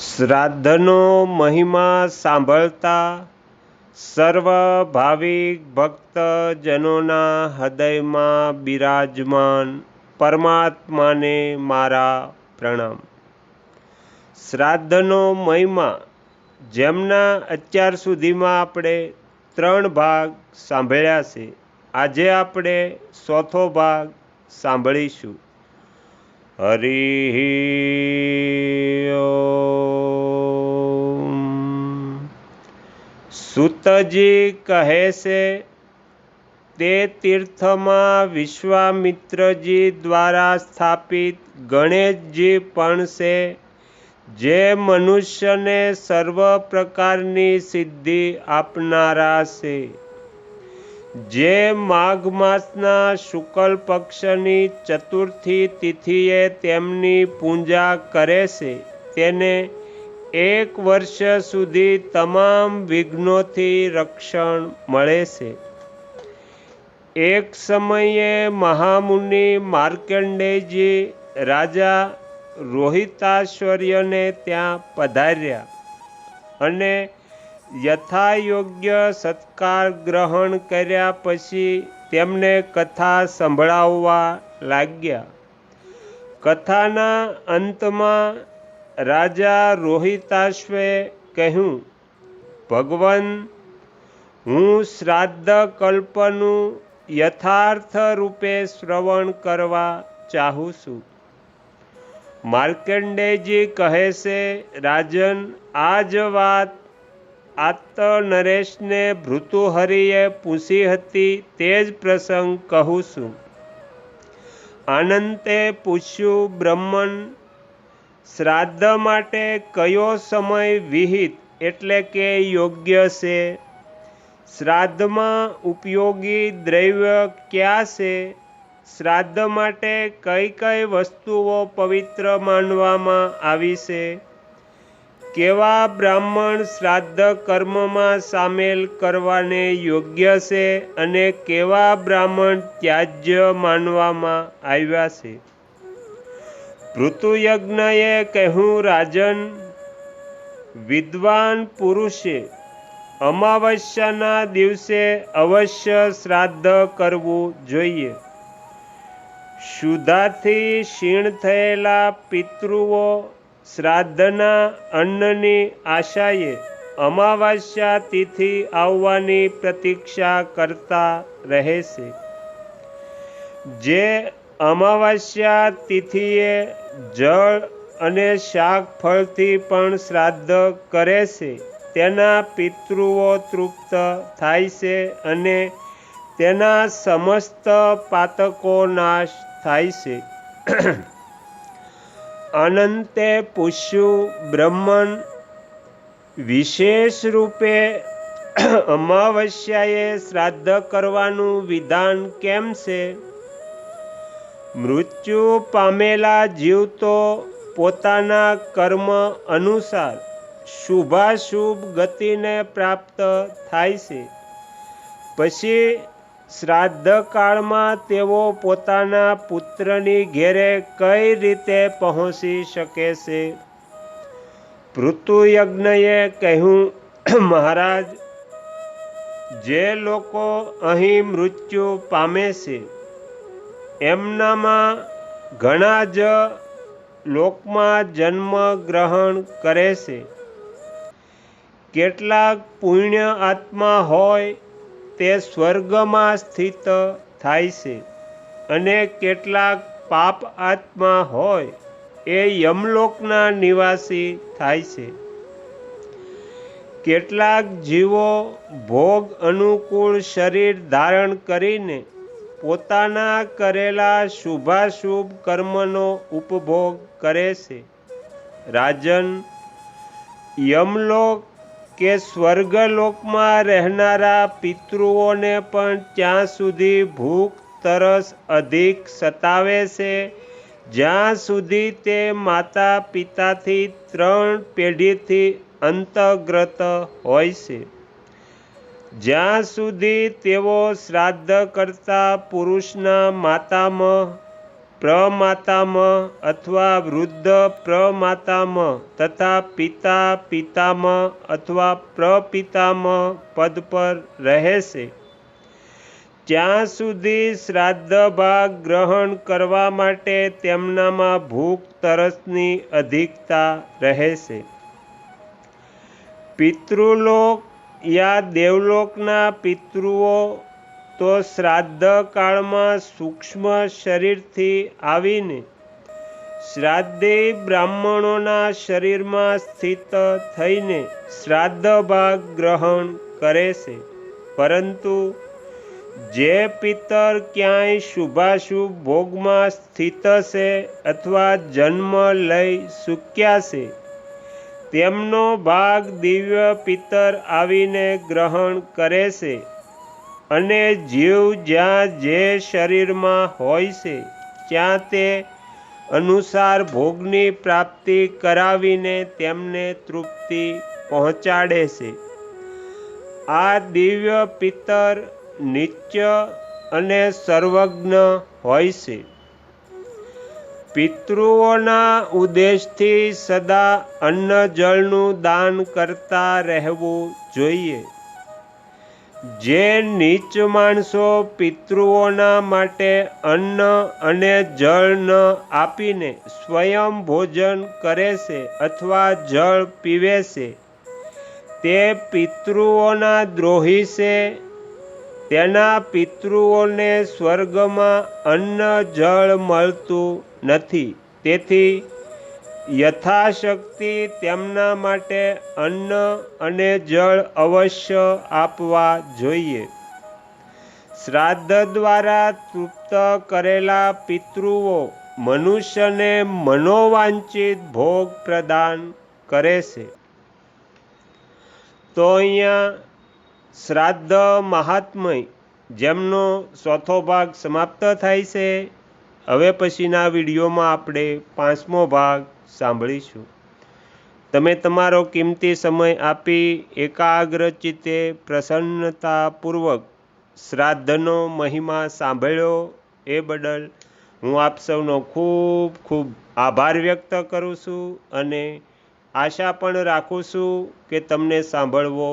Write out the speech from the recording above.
શ્રાદ્ધનો મહિમા સાંભળતા સર્વ ભાવિક ભક્તજનોના હૃદયમાં બિરાજમાન પરમાત્માને મારા પ્રણામ. શ્રાદ્ધનો મહિમા જેમના અત્યાર સુધીમાં આપણે ત્રણ ભાગ સાંભળ્યા છે, આજે આપણે ચોથો ભાગ સાંભળીશું. હરિ સુતજી કહે છે, તે તીર્થમાં વિશ્વામિત્રજી દ્વારા સ્થાપિત ગણેશજી પણ છે, જે મનુષ્યને સર્વ પ્રકારની સિદ્ધિ આપનારા છે. જે માઘ માસના શુક્લ પક્ષની ચતુર્થી તિથિએ તેમની પૂજા કરે છે, તેને એક વર્ષ સુધી તમામ વિઘ્નોથી રક્ષણ મળે છે. એક સમયે મહામુનિ માર્કંડેયજી રાજા રોહિતાશ્વર્યને ત્યાં પધાર્યા અને યથાયોગ્ય સત્કાર ગ્રહણ કર્યા પછી તેમને કથા સંભળાવવા લાગ્યા. કથાના અંતમાં રાજા રોહિતાશ્વે કહ્યું, ભગવાન, હું શ્રાદ્ધ કલ્પનું યથાર્થ રૂપે શ્રવણ કરવા ચાહું છું. માર્કંડેયજી કહે છે, રાજન, આ જ વાત આત નરેશને ભૃતુહરિએ પૂછી હતી તે જ પ્રસંગ કહું છું. આનંતે પૂછ્યું, બ્રહ્મન શ્રાદ્ધ માટે કયો સમય વિહિત એટલે કે યોગ્ય છે? શ્રાદ્ધમાં ઉપયોગી દ્રવ્ય ક્યાં છે? શ્રાદ્ધ માટે કઈ કઈ વસ્તુઓ પવિત્ર માનવામાં આવી છે? કેવા બ્રાહ્મણ શ્રાદ્ધ કર્મમાં સામેલ કરવાને યોગ્ય છે અને કેવા બ્રાહ્મણ ત્યાજ્ય માનવામાં આવ્યા છે? પૃથુયજ્ઞએ કહ્યું, રાજન, વિદ્વાન પુરુષે અમાવસ્યાના દિવસે અવશ્ય શ્રાદ્ધ કરવું જોઈએ. શુદ્ધાથી ક્ષીણ થયેલા પિતૃઓ શ્રાદ્ધના અન્નની આશાએ અમાવાસ્યા તિથિ આવવાની પ્રતીક્ષા કરતા રહે છે જે અમાવાસ્યા તિથિએ જળ અને શાક ફળથી પણ શ્રાદ્ધ કરે છે. તેના પિતૃઓ તૃપ્ત થાય છે અને તેના સમસ્ત પાતકો નાશ થાય છે. અનંતે પૂછ્યું બ્રહ્મન વિશેષ રૂપે અમાવસ્યાએ શ્રાદ્ધ કરવાનું વિધાન કેમ છે? મૃત્યુ પામેલા જીવ તો પોતાના કર્મ અનુસાર શુભાશુભ ગતિને પ્રાપ્ત થાય છે. પછી શ્રાદ્ધકાળમાં તેઓ પોતાના પુત્રની ઘેરે કઈ રીતે પહોંચી શકે છે? પૃતુયજ્ઞએ કહ્યું, મહારાજ, જે લોકો અહીં મૃત્યુ પામે છે એમનામાં ઘણા જ લોકમાં જન્મ ગ્રહણ કરે છે. કેટલાક પુણ્ય આત્મા હોય તે સ્વર્ગમાં સ્થિત થાય છે અને કેટલાક પાપ આત્મા હોય એ યમલોકના નિવાસી થાય છે. કેટલાક જીવો ભોગ અનુકૂળ શરીર ધારણ કરીને પોતાના કરેલા શુભાશુભ કર્મનો ઉપભોગ કરે છે. રાજન, યમલોક કે સ્વર્ગલોકમાં રહેનારા પિતૃઓને પણ ત્યાં સુધી ભૂખ, તરસ અધિક સતાવે છે. જ્યાં સુધી તે માતા પિતાથી ત્રણ પેઢીથી અંતગ્રત હોય છે. જ્યાં સુધી તેઓ શ્રાદ્ધ કરતા પુરુષના માતામ, પ્રમાતામ અથવા વૃદ્ધ પ્રમાતામહ તથા પિતા પિતામ અથવા પ્રપિતામ પદ પર રહેશે. ત્યાં સુધી શ્રાદ્ધ ભાગ ગ્રહણ કરવા માટે તેમનામાં ભૂખ તરસની અધિકતા રહેશે. પિતૃલોક યા દેવલોકના પિતૃઓ તો શ્રાદ્ધ કાળમાં સૂક્ષ્મ શરીરથી આવીને શ્રાદ્ધે બ્રાહ્મણોના શરીરમાં સ્થિત થઈને શ્રાદ્ધ ભાગ ગ્રહણ કરે છે. પરંતુ જે પિતર ક્યાંય શુભાશુભ ભોગમાં સ્થિત છે અથવા જન્મ લઈ ચૂક્યા છે તેમનો ભાગ દિવ્ય પિતર આવીને ગ્રહણ કરે છે અને જીવ જ્યાં જે શરીરમાં હોય છે, ત્યાં તે અનુસાર ભોગની પ્રાપ્તિ કરાવીને તેમને તૃપ્તિ પહોંચાડે છે. આ દિવ્ય પિતર નિત્ય અને સર્વજ્ઞ હોય છે. પિતૃઓના ઉદ્દેશથી સદા અન્ન જળનું દાન કરતા રહેવું જોઈએ. જે નીચ માણસો પિતૃઓના માટે અન્ન અને જળ ન આપીને સ્વયં ભોજન કરે છે અથવા જળ પીવે છે, તે પિતૃઓના દ્રોહી છે તેના પિતૃઓને સ્વર્ગમાં અન્ન જળ મળતું નથી. તેથી યથાશક્તિ તેમના માટે અન્ન અને જળ અવશ્ય આપવા જોઈએ. શ્રાદ્ધ દ્વારા તૃપ્ત કરેલા પિતૃઓ મનુષ્યને મનોવાંછિત ભોગ પ્રદાન કરે છે. તો અહીંયા શ્રાદ્ધ મહાત્મય, જેમનો ચોથો ભાગ સમાપ્ત થાય છે. હવે પછીના વિડીયોમાં આપણે પાંચમો ભાગ સાંભળીશું. તમે તમારો કિંમતી સમય આપી એકાગ્ર ચિત્તે પ્રસન્નતાપૂર્વક શ્રાદ્ધનો મહિમા સાંભળ્યો એ બદલ હું આપ સૌનો ખૂબ ખૂબ આભાર વ્યક્ત કરું છું અને આશા પણ રાખું છું કે તમને સાંભળવો